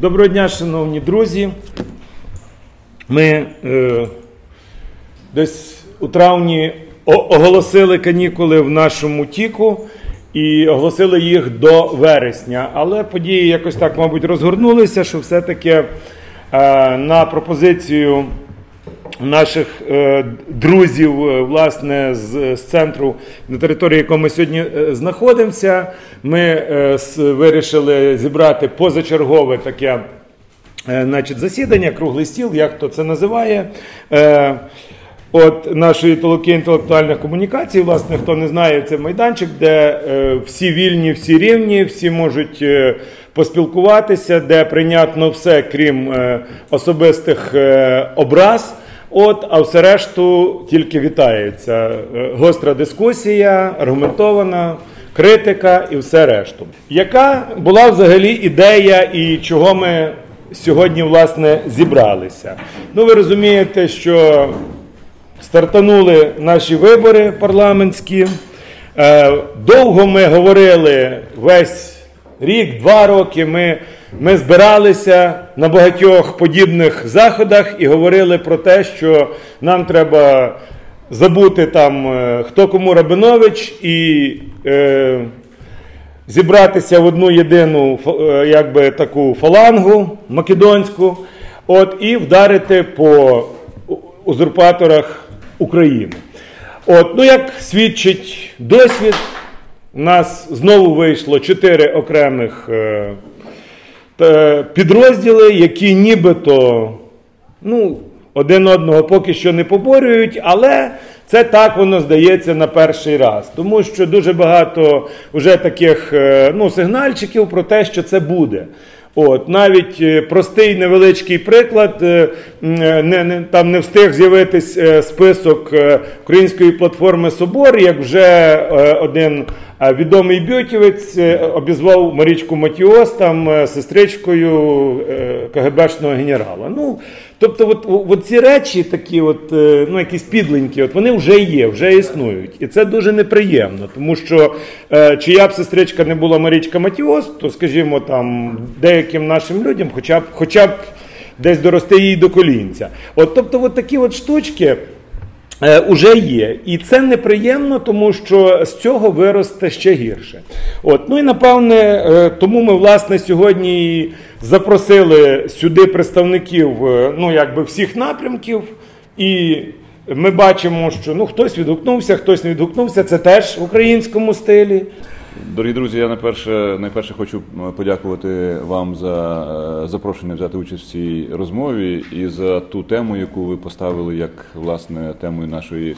Доброго дня, шановні друзі. Ми е, десь у травні оголосили канікули в нашому тіку і оголосили їх до вересня. Але події якось так, мабуть, розгорнулися, що все-таки е, на пропозицію наших е, друзів, е, власне, з, з центру, на території, якого ми сьогодні е, знаходимося, ми вирішили зібрати позачергове таке значить, засідання, круглий стіл, як хто це називає. От нашої толоки інтелектуальних комунікацій, власне, хто не знає, це майданчик, де е, всі вільні, всі рівні, всі можуть е, поспілкуватися, де прийнятно все, крім е, особистих е, образ. От, а все решту тільки вітається. Е, Гостра дискусія, аргументована, критика і все решту. Яка була взагалі ідея і чого ми сьогодні власне зібралися? Ну, ви розумієте, що стартанули наші вибори парламентські. Е, Довго ми говорили весь рік, два роки. Ми, ми збиралися на багатьох подібних заходах і говорили про те, що нам треба забути там е, хто кому Рабинович і. Е, зібратися в одну єдину е, якби, таку фалангу македонську, от, і вдарити по узурпаторах України. От, ну, як свідчить досвід, у нас знову вийшло чотири окремих е, підрозділи, які нібито ну, один одного поки що не поборюють, але це так воно здається на перший раз. Тому що дуже багато вже таких е, ну, сигнальчиків про те, що це буде. От, навіть е, простий невеличкий приклад, е, е, не, не, там не встиг з'явитись список української платформи Собор, як вже один відомий бютівець обізвав Марічку Матіос там сестричкою КГБшного генерала. Ну, тобто, от, от ці речі такі, от, е, ну, якісь підленькі, от вони вже є, вже існують. І це дуже неприємно, тому що е, чия б сестричка не була Марічка Матіос, то, скажімо, там деяким нашим людям, хоча б, хоча б десь дорости їй до колінця. От, тобто, от такі от штучки. Е, Уже є, і це неприємно, тому що з цього виросте ще гірше. От ну і напевне, е, тому ми власне сьогодні запросили сюди представників е, ну якби всіх напрямків, і ми бачимо, що ну хтось відгукнувся, хтось не відгукнувся. Це теж в українському стилі. Дорогі друзі, я найперше, найперше хочу подякувати вам за е, запрошення взяти участь в цій розмові і за ту тему, яку ви поставили як власне темою нашої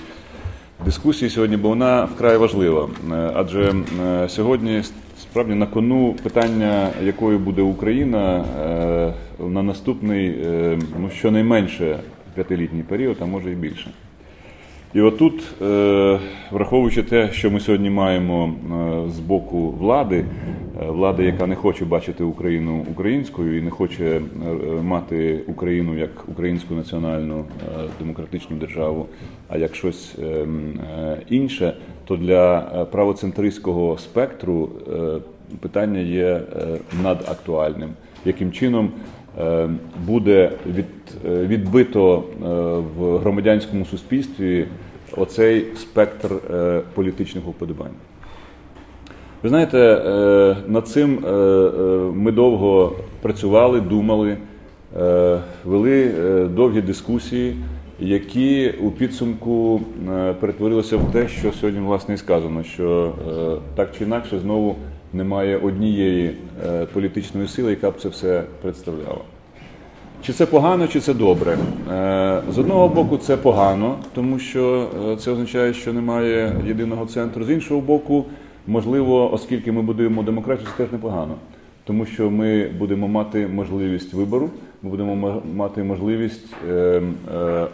дискусії сьогодні, бо вона вкрай важлива. Е, Адже е, сьогодні справді на кону питання, якою буде Україна е, на наступний, е, ну щонайменше п'ятилітній період, а може і більше. І отут, е, враховуючи те, що ми сьогодні маємо е, з боку влади, е, влади, яка не хоче бачити Україну українською і не хоче мати Україну як українську національну демократичну державу, а як щось інше, то для правоцентристського спектру питання є надактуальним. Яким чином буде від, е, відбито е, в громадянському суспільстві оцей спектр е, політичних уподобань. Ви знаєте, е, над цим е, е, ми довго працювали, думали, е, вели е, довгі дискусії, які у підсумку е, перетворилися в те, що сьогодні власне і сказано, що е, так чи інакше знову немає однієї е, політичної сили, яка б це все представляла. Чи це погано, чи це добре? Е, З одного боку, це погано, тому що е, це означає, що немає єдиного центру. З іншого боку, можливо, оскільки ми будуємо демократію, це теж непогано. Тому що ми будемо мати можливість вибору, ми будемо мати можливість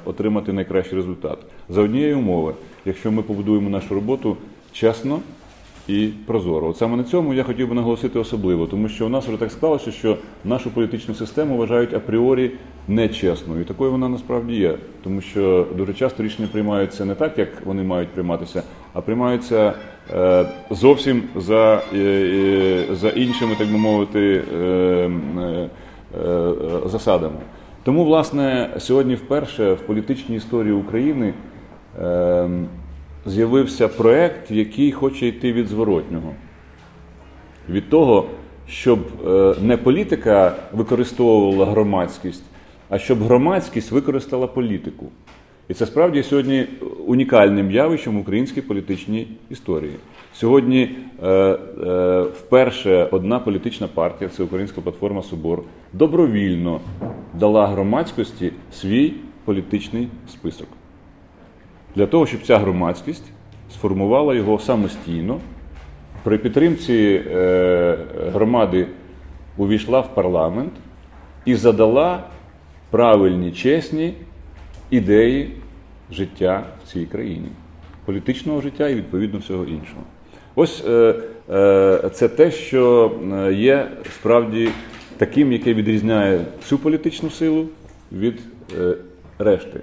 отримати найкращий результат за однієї умови, якщо ми побудуємо нашу роботу чесно, і прозоро. От саме на цьому я хотів би наголосити особливо, тому що у нас вже так склалося, що нашу політичну систему вважають апріорі нечесною. І такою вона насправді є, тому що дуже часто рішення приймаються не так, як вони мають прийматися, а приймаються е, зовсім за, е, е, за іншими, так би мовити, е, е, е, засадами. Тому, власне, сьогодні вперше в політичній історії України е, з'явився проект, який хоче йти від зворотнього. Від того, щоб е, не політика використовувала громадськість, а щоб громадськість використала політику. І це справді сьогодні унікальним явищем в українській політичній історії. Сьогодні е, е, вперше одна політична партія, це Українська платформа Собор, добровільно дала громадськості свій політичний список. Для того, щоб ця громадськість сформувала його самостійно, при підтримці е, громади увійшла в парламент і задала правильні, чесні ідеї життя в цій країні, політичного життя і відповідно всього іншого. Ось е, е, це те, що є справді таким, яке відрізняє цю політичну силу від решти.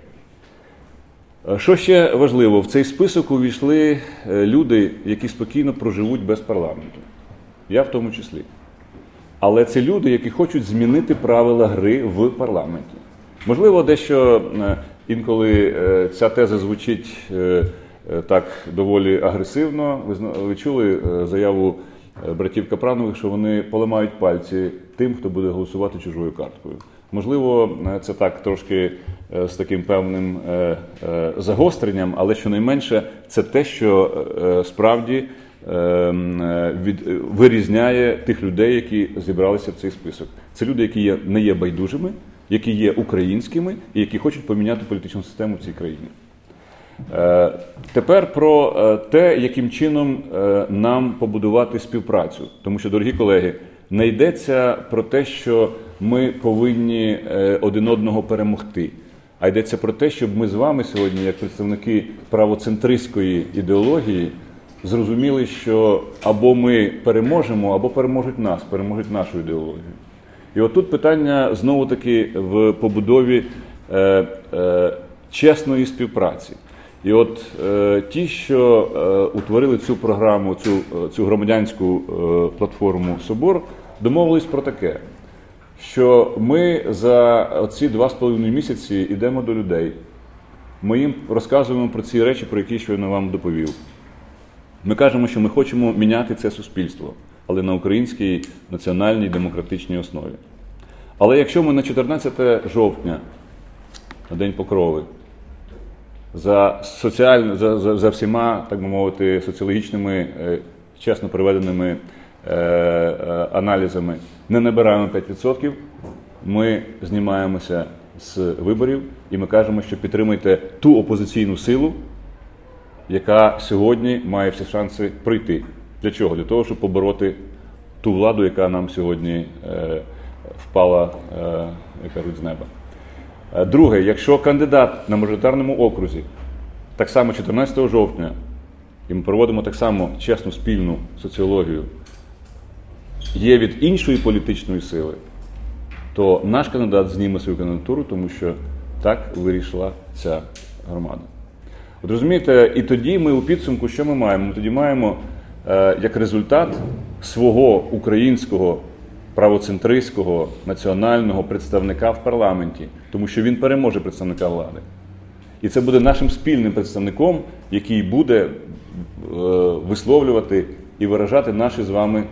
Е, Що ще важливо, в цей список увійшли е, люди, які спокійно проживуть без парламенту. Я в тому числі. Але це люди, які хочуть змінити правила гри в парламенті. Можливо, дещо е, інколи ця теза звучить так доволі агресивно. Ви чули заяву братів Капранових, що вони поламають пальці тим, хто буде голосувати чужою карткою. Можливо, е, це так трошки е, з таким певним е, загостренням, але щонайменше це те, що справді від, вирізняє тих людей, які зібралися в цей список. Це люди, які є, не є байдужими, які є українськими і які хочуть поміняти політичну систему в цій країні. Тепер про те, яким чином нам побудувати співпрацю. Тому що, дорогі колеги, не йдеться про те, що ми повинні е, один одного перемогти, а йдеться про те, щоб ми з вами сьогодні, як представники правоцентристської ідеології, зрозуміли, що або ми переможемо, або переможуть нас, переможуть нашу ідеологію. І отут питання знову таки в побудові е, е, чесної співпраці. І от е, ті, що е, утворили цю програму, цю, е, цю громадянську е, платформу Собор, домовились про таке, що ми за ці два з половиною місяці йдемо до людей. Ми їм розказуємо про ці речі, про які щойно вам доповів. Ми кажемо, що ми хочемо міняти це суспільство, але на українській національній демократичній основі. Але якщо ми на 14 жовтня, на День Покрови, за, соціаль... за, за, за всіма, так би мовити, соціологічними, е, чесно проведеними е, аналізами не набираємо 5%, ми знімаємося з виборів і ми кажемо, що підтримуйте ту опозиційну силу, яка сьогодні має всі шанси пройти. Для чого? Для того, щоб побороти ту владу, яка нам сьогодні е, впала, е, як з неба. Е, Друге, якщо кандидат на мажоритарному окрузі, так само 14 жовтня, і ми проводимо так само чесну спільну соціологію, є від іншої політичної сили, то наш кандидат зніме свою кандидатуру, тому що так вирішила ця громада. От розумієте, і тоді ми у підсумку, що ми маємо? Ми тоді маємо е, як результат свого українського правоцентристського національного представника в парламенті, тому що він переможе представника влади. І це буде нашим спільним представником, який буде е, висловлювати і виражати наші з вами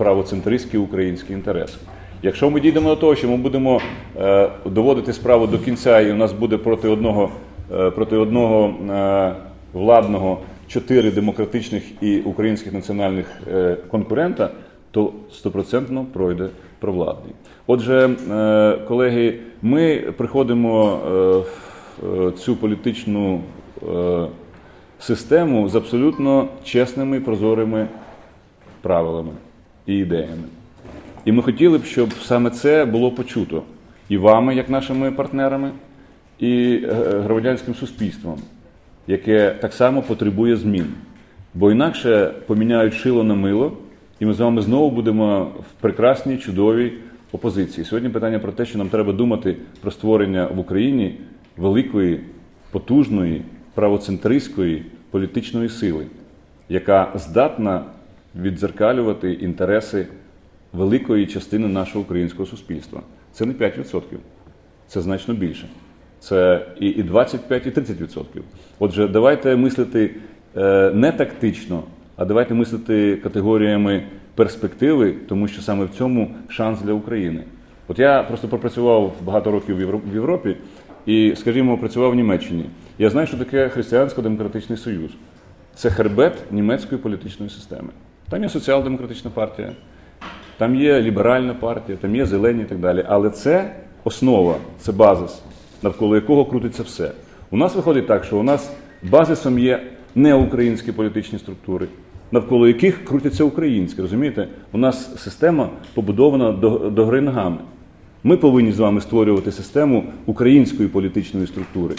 правоцентристські українські інтереси. Якщо ми дійдемо до того, що ми будемо е, доводити справу до кінця, і у нас буде проти одного, е, проти одного е, владного чотири демократичних і українських національних е, конкурента, то стопроцентно пройде провладний. Отже, е, колеги, ми приходимо е, в е, цю політичну е, систему з абсолютно чесними і прозорими правилами і ідеями. І ми хотіли б, щоб саме це було почуто і вами, як нашими партнерами, і е, громадянським суспільством, яке так само потребує змін. Бо інакше поміняють шило на мило, і ми з вами знову будемо в прекрасній, чудовій опозиції. Сьогодні питання про те, що нам треба думати про створення в Україні великої, потужної, правоцентристської політичної сили, яка здатна віддзеркалювати інтереси великої частини нашого українського суспільства. це не 5%. Це значно більше. Це і, і 25, і 30%. Отже, давайте мислити е, не тактично, а давайте мислити категоріями перспективи, тому що саме в цьому шанс для України. От я просто пропрацював багато років в Євро- в Європі і, скажімо, працював в Німеччині. Я знаю, що таке християнсько-демократичний союз. Це хребет німецької політичної системи. Там є соціал-демократична партія, там є ліберальна партія, там є зелені і так далі. Але це основа, це базис, навколо якого крутиться все. У нас виходить так, що у нас базисом є неукраїнські політичні структури, навколо яких крутяться українські. Розумієте? У нас система побудована до, до гри ногами. Ми повинні з вами створювати систему української політичної структури.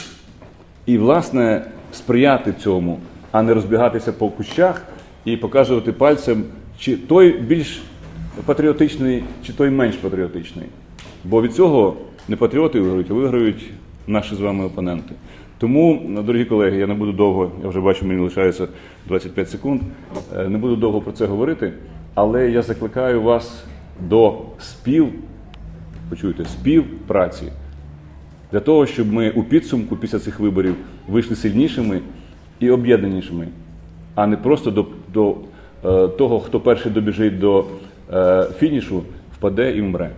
І, власне, сприяти цьому, а не розбігатися по кущах і показувати пальцем, чи той більш патріотичний, чи той менш патріотичний. Бо від цього не патріоти виграють, а виграють наші з вами опоненти. Тому, дорогі колеги, я не буду довго, я вже бачу, мені лишається 25 секунд. е, Не буду довго про це говорити, але я закликаю вас до спів, почуйте, співпраці для того, щоб ми у підсумку після цих виборів вийшли сильнішими і об'єднанішими, а не просто до, до е, того, хто перший добіжить до е, фінішу, впаде і вмре.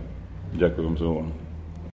Дякую вам за увагу.